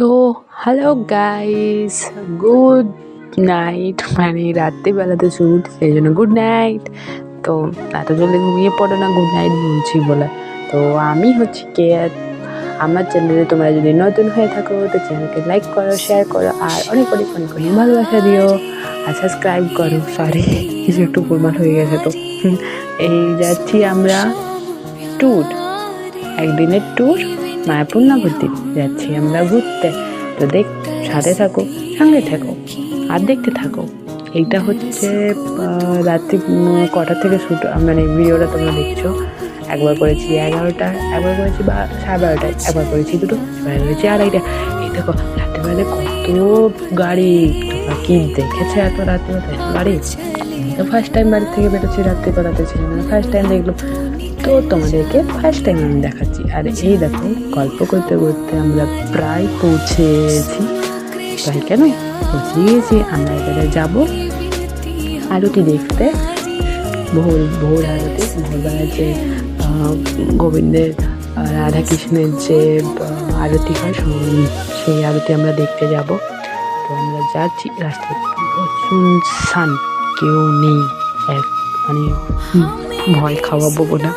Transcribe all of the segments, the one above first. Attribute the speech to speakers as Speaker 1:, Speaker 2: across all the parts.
Speaker 1: তো hello guys good night মানে রাত্রিবেলাতে shoot সেই জন্য গুড নাইট তো এত জলদি ঘুমিয়ে পড়ো না গুড নাইট বলছি বলে। তো আমি হচ্ছি কে আমার চ্যানেলে তোমরা যদি নতুন হয়ে থাকো, তো চ্যানেলকে লাইক করো শেয়ার করো, আর অনেক অনেক অনেক অনেক ভালোবাসা দিও। আর সাবস্ক্রাইব করো। সরি কিছু একটু গোলমাল হয়ে গেছে তো। এই যাচ্ছি আমরা ট্যুর একদিনের ট্যুর মায়াপুর নবদ্বীপ যাচ্ছি আমরা ঘুরতে। তো দেখ, সাথে থাকো, সঙ্গে থাকো, আর দেখতে থাকো। এইটা হচ্ছে রাত্রি কটা থেকে শুট মানে ভিডিওটা তোমরা দেখছ। একবার করেছি এগারোটা, একবার করেছি বা সাড়ে বারোটায় একবার করেছি দুটো, এবার করেছি আড়াইটা। এই দেখো, রাত্রিবেলায় কত গাড়ি কি দেখেছ এত রাত্রিবেলায়? গাড়ি তো ফার্স্ট টাইম বাড়ি থেকে বেরোচ্ছি রাত্রিবেলাতে ছিল না। ফার্স্ট টাইম দেখলাম তো তোমাদেরকে ফার্স্ট টাইম আমি দেখাচ্ছি। আর এই দেখো, গল্প করতে করতে আমরা প্রায় পৌঁছেছি। প্রায় কেন? পৌঁছে গিয়েছি আমরা এবারে যাব আরতি দেখতে। ভোর ভোর আরতি ভোরবেলার যে গোবিন্দের রাধাকৃষ্ণের যে আরতি হয়, সেই আরতি আমরা দেখতে যাব। তো আমরা যাচ্ছি রাস্তায়। শুনশান কেউ নেই, এক মানে ভয় খাওয়াবো না।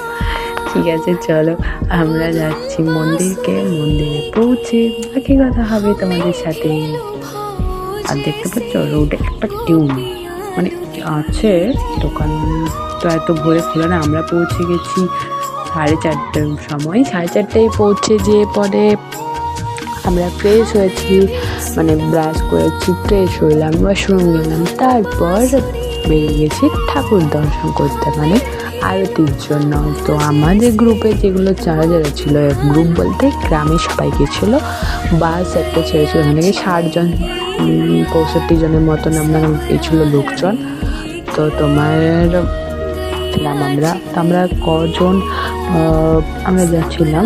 Speaker 1: ঠিক আছে, চলো, আমরা যাচ্ছি মন্দিরকে। মন্দিরে পৌঁছে বাকি কথা হবে তোমাদের সাথে। আর দেখতে পাচ্ছ, রোডে একটা টিউন। মানে আছে? দোকান তো এত ভোরে খোলা না, আমরা পৌঁছে গেছি সাড়ে চারটের সময়। সাড়ে চারটেয় পৌঁছে যেয়ে পরে আমরা ফ্রেশ হয়েছি মানে ব্রাশ করেছি ফ্রেশ হইলাম বা ওয়াশরুম গেলাম তারপর বেরিয়ে গেছি ঠাকুর দর্শন করতে। মানে আরতির জন্য। তো আমাদের গ্রুপে যেগুলো যারা যারা ছিল গ্রুপ বলতে গ্রামে সবাই গেছিল বাস একটা ছেড়েছিল ওখানে ষাটজন পঁয়ষট্টি জনের মতন আমরা গেছিল লোকজন। তো তোমার ছিলাম আমরা। তো আমরা কজন আমরা যাচ্ছিলাম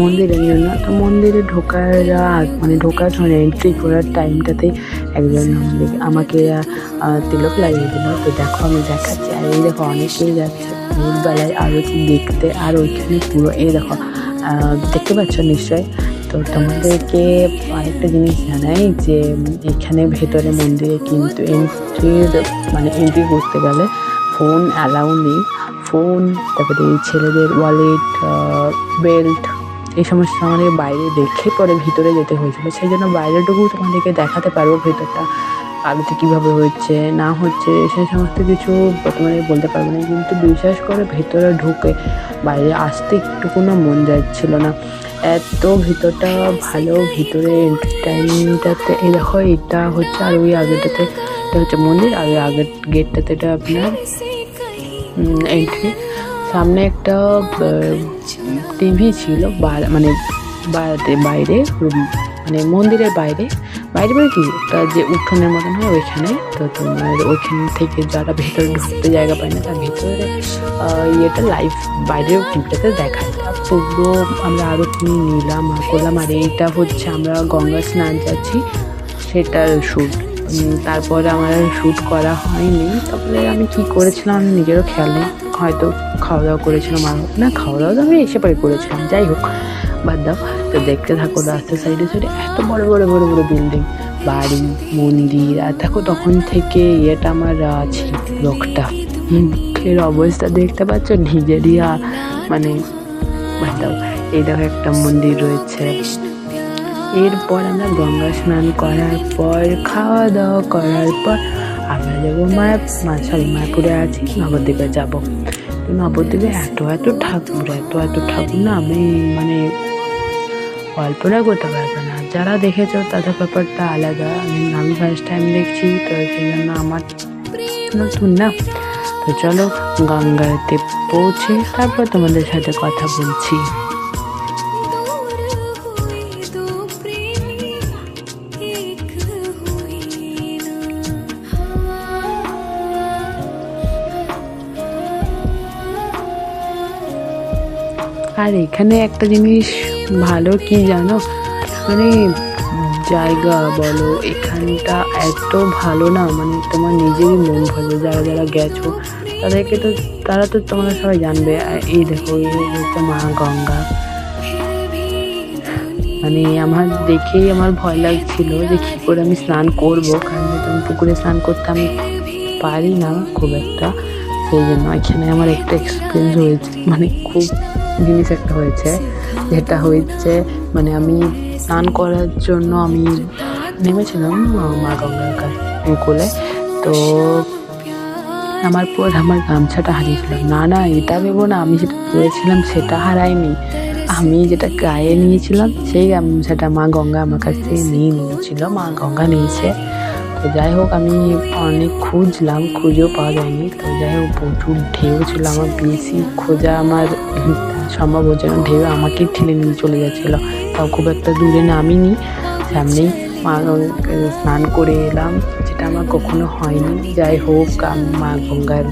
Speaker 1: মন্দিরের জন্য মন্দিরে ঢোকার মানে ঢোকার সময় এন্ট্রি করার টাইমটাতে একজন আমাকে তিলক লাগিয়ে দিল। তো দেখো আমি দেখাচ্ছি। আর এই দেখো অনেকেই যাচ্ছে। ভোরবেলায় আরতি দেখতে, আর ওইখানে পুরো এই দেখো দেখতে পাচ্ছ নিশ্চয়ই তো তোমাদেরকে আরেকটা জিনিস জানাই যে, এখানে ভেতরে মন্দিরে কিন্তু এন্ট্রির মানে এন্ট্রি করতে গেলে ফোন অ্যালাউ নেই। ফোন তারপরে ছেলেদের ওয়ালেট বেল্ট এই সমস্ত আমাদের বাইরে দেখে পরে ভিতরে যেতে হয়েছিল। সেই জন্য বাইরেটুকু তোমাদেরকে দেখাতে পারব ভেতরটা আলোতে কীভাবে হচ্ছে না হচ্ছে সেই সমস্ত কিছু তোমাদের বলতে পারব না। কিন্তু বিশ্বাস করে, ভেতরে ঢুকে বাইরে আসতে একটুকুনো মন যাচ্ছিল না। এত ভিতরটা ভালো, ভিতরে এন্ট্রি টাইমটাতে এই দেখো, এটা হচ্ছে আর ওই আগেটাতে এটা হচ্ছে মন্দির, আর ওই আগের গেটটাতে এটা আপনার এন্ট্রি সামনে একটা টিভি ছিল মানে বাইরে মানে মন্দিরের বাইরে। বাইরে বাইরে কি? একটা যে উঠোনের মতন হয় ওইখানে। তো তোমার ওইখান থেকে যারা ভেতরে ঢুকতে জায়গা পায় না, তার ভেতরে ইয়েটা লাইভ বাইরেও টিভিটাতে দেখায়। পুরো আমরা আরও কিনে নিলাম আর করলাম। আর এইটা হচ্ছে আমরা গঙ্গা স্নান যাচ্ছি, সেটার শ্যুট তারপরে আমার শ্যুট করা হয়নি। তারপরে আমি কি করেছিলাম আমি নিজেরও খেয়াল নেই। হয়তো খাওয়া দাওয়া করেছিলাম আর না খাওয়া দাওয়া তো আমি এসে পরে করেছিলাম, যাই হোক, বাদ দাও। তো দেখতে থাকো রাস্তার সাইডে সাইডে এত বড় বড় বড় বড় বিল্ডিং বাড়ি, মন্দির, আর দেখো তখন থেকে ইয়েটা আমার আছে লোকটা। মুখের অবস্থা দেখতে পাচ্ছ? নিজেরই মানে বাদ দাও। এই দেখো একটা মন্দির রয়েছে। এরপর আমরা গঙ্গা স্নান করার পর খাওয়া দাওয়া করার পর আমরা যাব মায়া সরি মায়াপুরে আছি, নবদ্বীপে যাব। তো নবদ্বীপে এত এত ঠাকুর, এত এত ঠাকুর না, আমি মানে কল্পনা করতে পারবে না। যারা দেখেছ, তাদের ব্যাপারটা আলাদা। আমি আমি ফার্স্ট টাইম দেখছি, তো সেই জন্য আমার নতুন না। তো চলো গঙ্গাতে পৌঁছে তারপর তোমাদের সাথে কথা বলছি। আর এখানে একটা জিনিস ভালো কি জানো? মানে জায়গা বলো, এখানটা এত ভালো না মানে তোমার নিজেরই মন ভালো যারা যারা গেছো, তাদেরকে তো, তারা তো তোমরা সবাই জানবে। এই দেখো, এই হচ্ছে মা গঙ্গা। মানে আমার দেখেই আমার ভয় লাগছিল যে কী করে আমি স্নান করব। কারণ আমি পুকুরে স্নান করতে আমি পারি না খুব একটা। সেই জন্য এখানে আমার একটা এক্সপিরিয়েন্স হয়েছে। মানে খুব জিনিস একটা হয়েছে, যেটা হয়েছে মানে আমি স্নান করার জন্য আমি নেমেছিলাম মা- গঙ্গার কোলে তো আমার পর আমার গামছাটা হারিয়েছিলাম না না, এটা ভেবো না, আমি যেটা পরেছিলাম সেটা হারাইনি আমি যেটা গায়ে নিয়েছিলাম, সেই গামছাটা মা গঙ্গা আমার কাছ থেকে নিয়ে নিয়েছিল, মা গঙ্গা নিয়েছে। তো যাই হোক, আমি অনেক খুঁজলাম, খুঁজেও পাওয়া যায়নি। তো যাই হোক, প্রচুর ঢেউ ছিল আমার, বেশি খোঁজা আমার সম্ভব হচ্ছে না। ঢেউ আমাকে ঠেলে নিয়ে চলে যাচ্ছিল তাও খুব একটা দূরে নামিনি, সামনেই স্নান করে এলাম, যেটা আমার কখনো হয়নি। যাই হোক মা গঙ্গার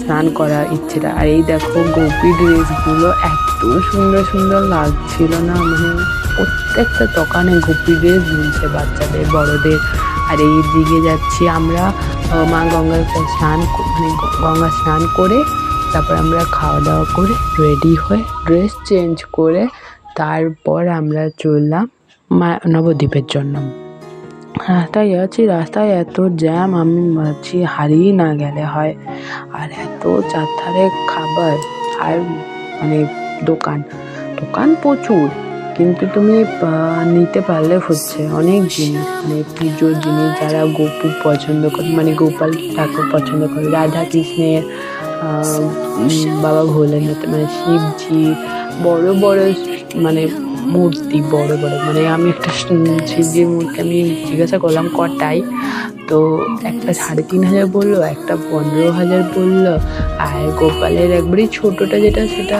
Speaker 1: স্নান করার ইচ্ছেটা। আর এই দেখো, গোপী ড্রেসগুলো এত সুন্দর সুন্দর লাগছিল না মানে প্রত্যেকটা দোকানে গোপী ড্রেস ঝুলছে বাচ্চাদের, বড়দের। আর এই দিকে যাচ্ছি আমরা মা গঙ্গার স্নান মানে গঙ্গা স্নান করে তারপর আমরা খাওয়া দাওয়া করে রেডি হয়ে ড্রেস চেঞ্জ করে তারপর আমরা চললাম নবদ্বীপের জন্য। রাস্তায় যাচ্ছি রাস্তায় এত জ্যাম আমি ভাবছি হারিয়ে না গেলে হয়। আর এত চারধারে খাবার, আর মানে দোকান। দোকান প্রচুর, কিন্তু তুমি নিতে পারলে হচ্ছে। অনেক জিনিস মানে পুজোর জিনিস যারা গোপু পছন্দ করে মানে গোপাল ঠাকুর পছন্দ করে রাধা কৃষ্ণের বাবা ভোলেনাথ মানে শিবজি, বড় বড় মানে মূর্তি, বড় বড়। মানে আমি একটা শিবজির মূর্তি, আমি জিজ্ঞাসা করলাম কটাই তো একটা সাড়ে তিন হাজার বলল, একটা পনেরো হাজার বলল, আর গোপালের একবারই ছোটোটা যেটা, সেটা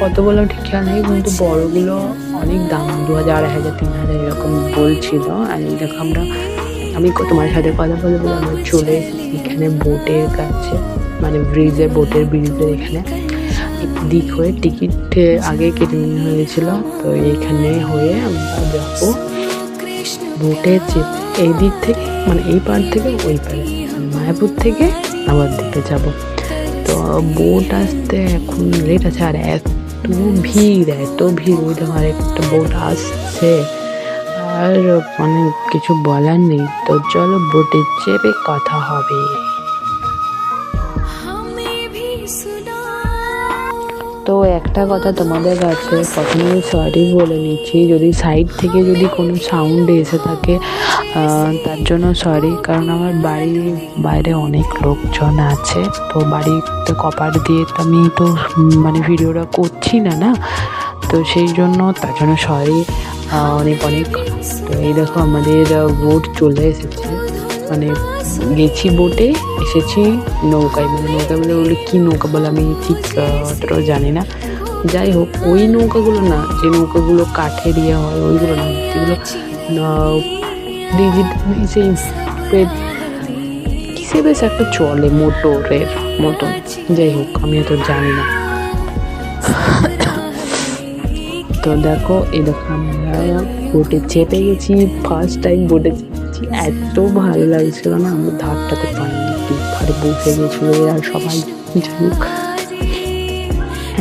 Speaker 1: কত বললাম ঠিক খেয়াল নেই, কিন্তু বড়গুলো অনেক দাম, দু হাজার, আড়াই হাজার, তিন হাজার এরকম বলছিল। আর দেখো আমরা, আমি তোমার সাথে কথা বলে বলে আমরা চলে এসেছি এখানে বোটের কাছে। মানে ব্রিজে, বোটের ব্রিজের এখানে দিক হয়ে টিকিট আগে কেটে নেওয়া হয়েছিল। তো এইখানে হয়ে আমরা যাব বোটে এই দিক থেকে মানে এই পার থেকে ওই পারে মানে মায়াপুর থেকে আবার দিকে যাব। তো বোট আসতে এখন লেট আছে আর এত ভিড় এত ভিড় ওই আর একটা বোট আসছে। আর মানে কিছু বলার নেই। তো চলো বোটে চেপে কথা হবে। তো একটা কথা তোমাদের কাছে প্রথমে সরি বলে নিচ্ছি। যদি সাইড থেকে যদি কোনো সাউন্ড এসে থাকে তার জন্য সরি কারণ আমার বাড়ির বাইরে অনেক লোকজন আছে। তো বাড়িতে কপার দিয়ে তো আমি তো মানে ভিডিওটা করছি না না? তো সেই জন্য তার জন্য সরি অনেক অনেক। তো এই দেখো আমাদের বোট চলে এসেছে। মানে গেছি বোটে এসেছি নৌকায়। মানে নৌকা বলে ওগুলো কী নৌকা বলে আমি ঠিক অতটাও জানি না। যাই হোক, ওই নৌকাগুলো না, যে নৌকাগুলো কাঠের ইয়ে হয়, ওইগুলো না, যেগুলো ডিজিটাল সেই কিসে বেশ একটা চলে মোটরের মতন। যাই হোক, আমি এত জানি না। তো দেখো আমরা বোটে চেপে গেছি ফার্স্ট টাইম বোটে এত ভালো লাগছিল না, আমি ধারটাতে পাইনি দুধারে বসে গেছিল আর সবাই যাই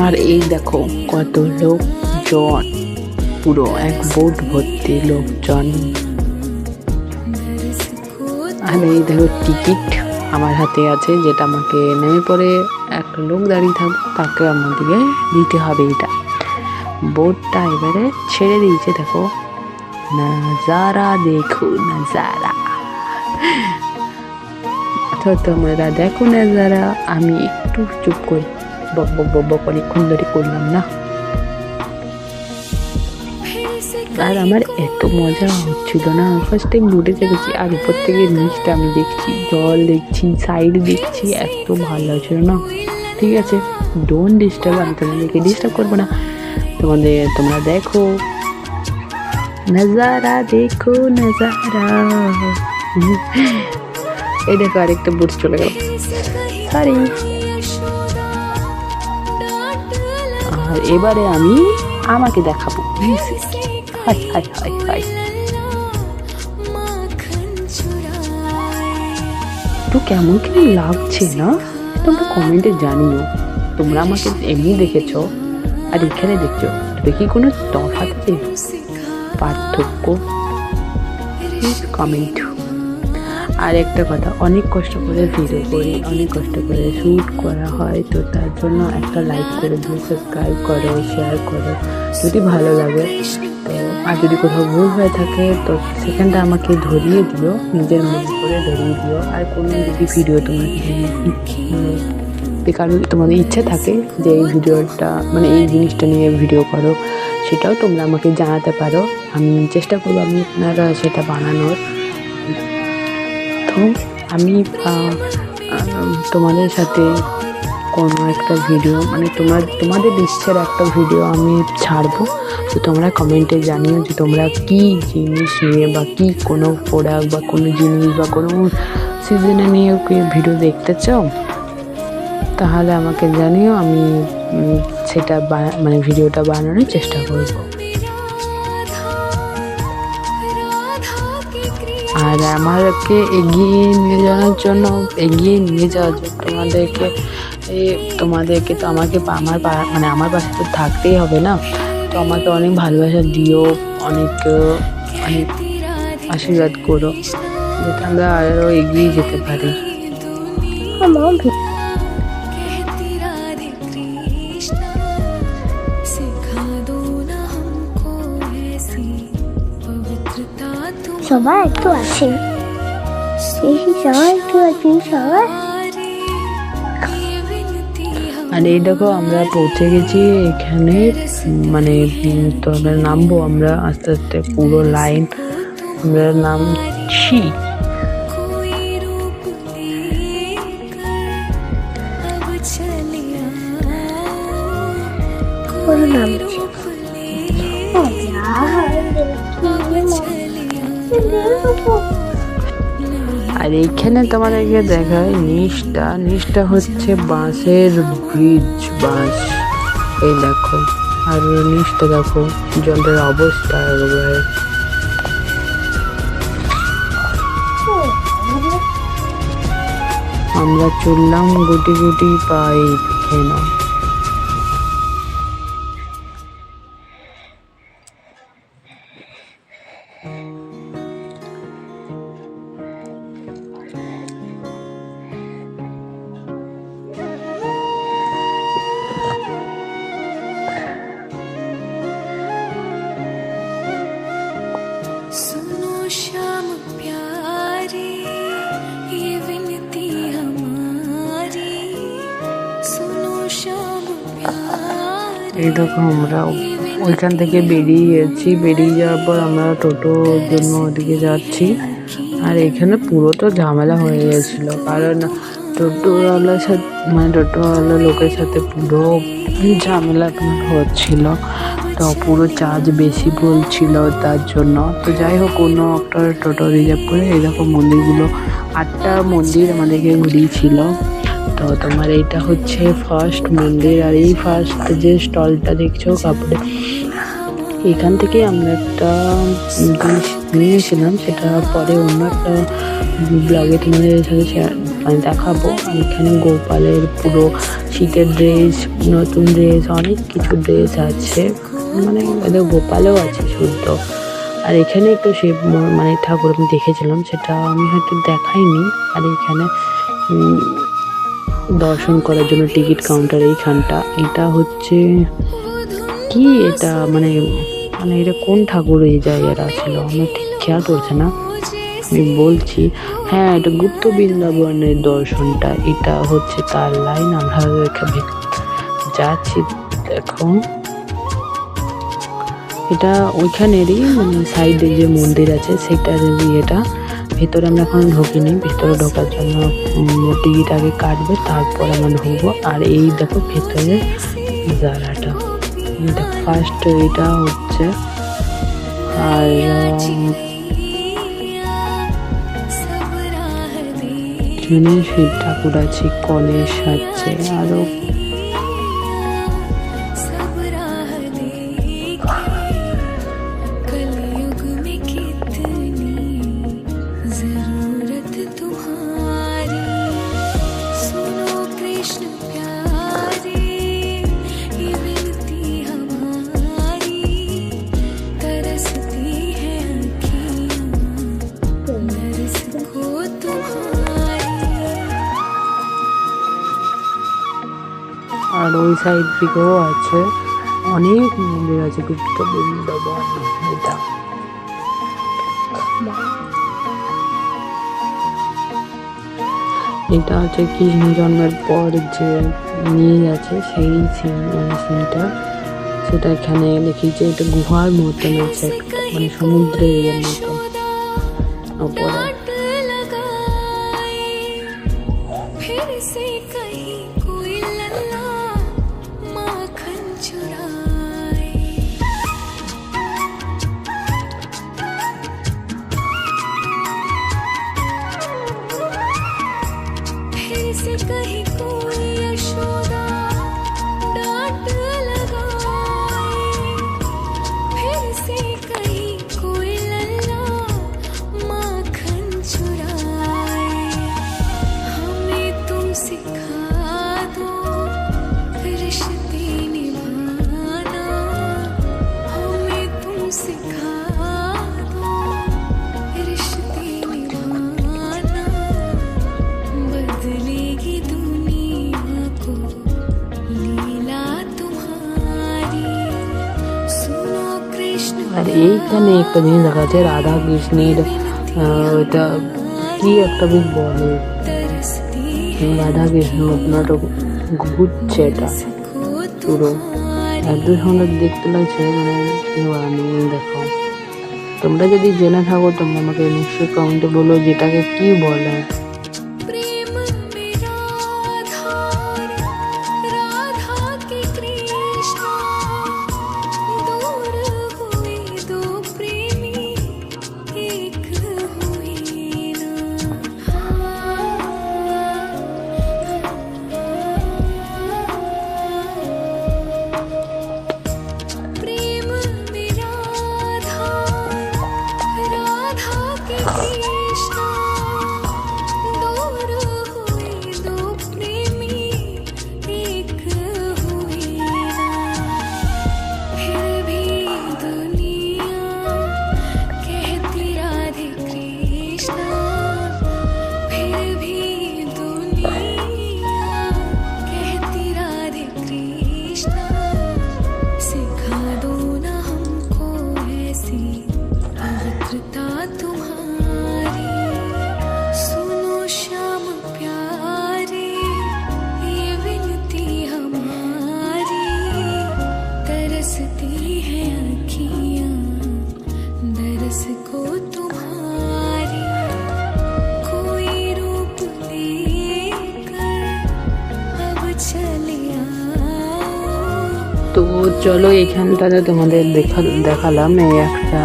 Speaker 1: আর এই দেখো কত লোকজন, পুরো এক বোট ভর্তি লোকজন। আর এই দেখো টিকিট আমার হাতে আছে, যেটা আমাকে নেমে পরে একটা লোক দাঁড়িয়ে থাকবে তাকে আমাদেরকে দিতে হবে এটা বোটটা এবারে ছেড়ে দিয়েছে, দেখো। নাজারা, দেখো নাজারা। তো তোমরা দেখো নজারা, আমি একটু চুপ করি বব বব বক বক ধরে করলাম না? আর আমার এত মজা হচ্ছিল না ফার্স্ট টাইম বোটে চেপেছি আর উপর থেকে নিচটা আমি দেখছি, জল দেখছি সাইড দেখছি, এত ভালো লাগছিল না। ঠিক আছে ডোন্ট ডিস্টার্ব আমি তোমাদেরকে ডিস্টার্ব করব না। তোমাদের, তোমরা দেখো নাজারা দেখো নাজারা এই দেখো আরেকটা বুট চলে গেল। সরি আর এবারে আমি আমাকে দেখাবো। তো একটু কেমন কেমন লাগছে না? তোমরা কমেন্টে জানিও। তোমরা আমাকে এমনি দেখেছ, আর এখানে দেখছ, দেখি কি কোনো তফাৎ আছে পার্থক্য? কমেন্ট আর একটা কথা, অনেক কষ্ট করে ভিডিও করি, অনেক কষ্ট করে শ্যুট করা হয়, তো তার জন্য একটা লাইক করে দিও সাবস্ক্রাইব করো শেয়ার করো। যদি ভালো লাগে, তো আর যদি কোথাও ভুল হয়ে থাকে, তো সেখানটা আমাকে ধরিয়ে দিও, নিজের মনে করে ধরিয়ে দিও। আর কোনো যদি ভিডিও তোমার কারণ তোমাদের ইচ্ছা থাকে যে এই ভিডিওটা মানে এই জিনিসটা নিয়ে ভিডিও করো সেটাও তোমরা আমাকে জানাতে পারো। আমি চেষ্টা করব আমি আপনারা সেটা বানানোর। তো আমি তোমাদের সাথে কোনো একটা ভিডিও মানে তোমার, তোমাদের ইচ্ছের একটা ভিডিও আমি ছাড়বো। তো তোমরা কমেন্টে জানিও যে তোমরা কি জিনিস নিয়ে বা কি কোনো প্রোডাক্ট বা কোনো জিনিস বা কোনো সিজনে নিয়ে কি ভিডিও দেখতে চাও? তাহলে আমাকে জানিও, আমি সেটা মানে ভিডিওটা বানানোর চেষ্টা করব। আর আমাকে এগিয়ে নিয়ে যাওয়ার জন্য, এগিয়ে নিয়ে যাওয়ার জন্য তোমাদেরকে তোমাদেরকে তো আমাকে আমার মানে আমার পাশে তো থাকতেই হবে না? তো আমাকে অনেক ভালোবাসা দিও, অনেক অনেক আশীর্বাদ করো, যাতে আমরা আরও এগিয়ে যেতে পারি।
Speaker 2: আমার
Speaker 3: সবাই একটু আছে একটু আছে
Speaker 1: আর এই দেখো আমরা পৌঁছে গেছি এখানে মানে তবে নামবো আমরা আস্তে আস্তে পুরো লাইন আমরা নামছি।
Speaker 2: নামছি।
Speaker 1: আর এইখানে তোমাদেরকে দেখায় নিচটা। নিচটা হচ্ছে বাঁশের ব্রিজ বাঁশ। এই দেখো। আর নিচটা দেখো, জলের অবস্থা একবারে। আমরা চললাম গুটি গুটি পাইপ কেন
Speaker 2: सुनो
Speaker 1: দেখো, আমরা ওইখান থেকে বেরিয়ে গেছি। বেরিয়ে যাওয়ার পর আমরা টোটোর জন্য ওদিকে যাচ্ছি। আর এখানে পুরো তো ঝামেলা হয়ে গেছিল। কারণ টোটোওয়ালার সাথে মানে টোটোওয়ালা লোকের সাথে পুরো ঝামেলা হচ্ছিল। তো পুরো চার্জ বেশি বলছিল তার জন্য। তো যাই হোক কোনো একটা টোটো রিজার্ভ করে এরকম মন্দিরগুলো, আটটা মন্দির আমাদেরকে ঘুরিয়েছিল। তো তোমার এইটা হচ্ছে ফার্স্ট মন্দির আর এই ফার্স্ট যে স্টলটা দেখছ কাপড়ে, এখান থেকে আমরা একটা জিনিস নিয়েছিলাম, সেটা পরে অন্য একটা ব্লগে তোমাদের সাথে মানে দেখাবো। এখানে গোপালের পুরো শীতের ড্রেস নতুন ড্রেস অনেক কিছু ড্রেস আছে। মানে ওদের গোপালও আছে শুদ্ধ। আর এখানে একটু শিব মানে ঠাকুর আমি দেখেছিলাম, সেটা আমি হয়তো দেখাইনি। আর এখানে দর্শন করার জন্য টিকিট কাউন্টার এইখানটা। এটা হচ্ছে কি এটা? মানে মানে এটা কোন ঠাকুর এই জায়গাটা ছিল আমার ঠিক খেয়াল করছে না। আমি বলছি হ্যাঁ এটা গুপ্ত বৃন্দাবনের দর্শনটা। এটা হচ্ছে তার লাইন আমরা যাচ্ছি দেখো এটা ওইখানেরই মানে সাইডে যে মন্দির আছে সেটার ইয়েটা ভেতরে আমরা এখন ঢুকিনি, ভেতরে ঢোকার জন্য টিকিট আগে কাটবে, তারপর আমরা ঢুকবো। আর এই দেখো ভেতরে জারাটা দেখো ফার্স্ট এটা হচ্ছে, আর ঠাকুর আছে কলেজ আছে আরও সাইড দিকেও আছে। অনেক মন্দির আছে গুপ্ত এটা হচ্ছে কৃষ্ণ জন্মের পর যে নিয়ে গেছে, সেই মানে সিনটা। সেটা এখানে দেখিয়েছে এটা গুহার মতন আছে একটা মানে সমুদ্রের মতন। ওপরে। এখানে একটা জিনিস দেখা যাচ্ছে রাধা কৃষ্ণের ওইটা কি একটা বেশ বলে রাধা কৃষ্ণ আপনার ঘুরছে এটা পুরো। এত সুন্দর দেখতে লাগছে মানে দেখো। তোমরা যদি জেনে থাকো, তোমরা আমাকে নিশ্চয়ই কমেন্টে বলো যেটাকে কি বলে। Oh. চলো এখানটাতে তোমাদের দেখা, দেখালাম, এই একটা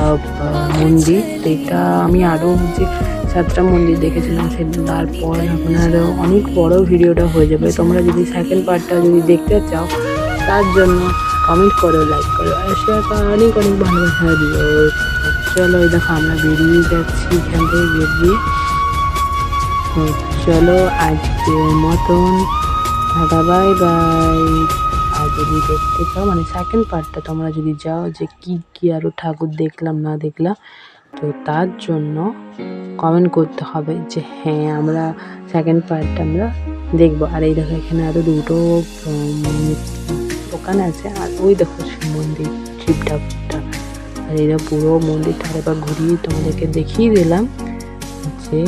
Speaker 1: মন্দির। এটা আমি আরও যে সাতটা মন্দির দেখেছিলাম, সে তারপর আপনার অনেক বড় ভিডিওটা হয়ে যাবে। তোমরা যদি সেকেন্ড পার্টটা যদি দেখতে চাও, তার জন্য কমেন্ট করো লাইক করো, আর শেয়ার করো। অনেক অনেক ভালোবাসা দিও। চলো, এই দেখো আমরা বেরিয়ে যাচ্ছি এখান থেকে বেরিয়ে চলো, আজকের মতন। বাই বাই যদি দেখতে চাও মানে সেকেন্ড পার্টটা তোমরা যদি যাও যে কি কি আরও ঠাকুর দেখলাম, না দেখলাম তো তার জন্য কমেন্ট করতে হবে যে হ্যাঁ আমরা সেকেন্ড পার্টটা আমরা দেখব। আর এই দেখো, এখানে আরও দুটো দোকান আছে, আর ওই দেখো শিব মন্দির, শিব ঠাকুরটা। আর এটা পুরো মন্দিরটা আরেকবার ঘুরিয়ে তোমাদেরকে দেখিয়ে দিলাম যে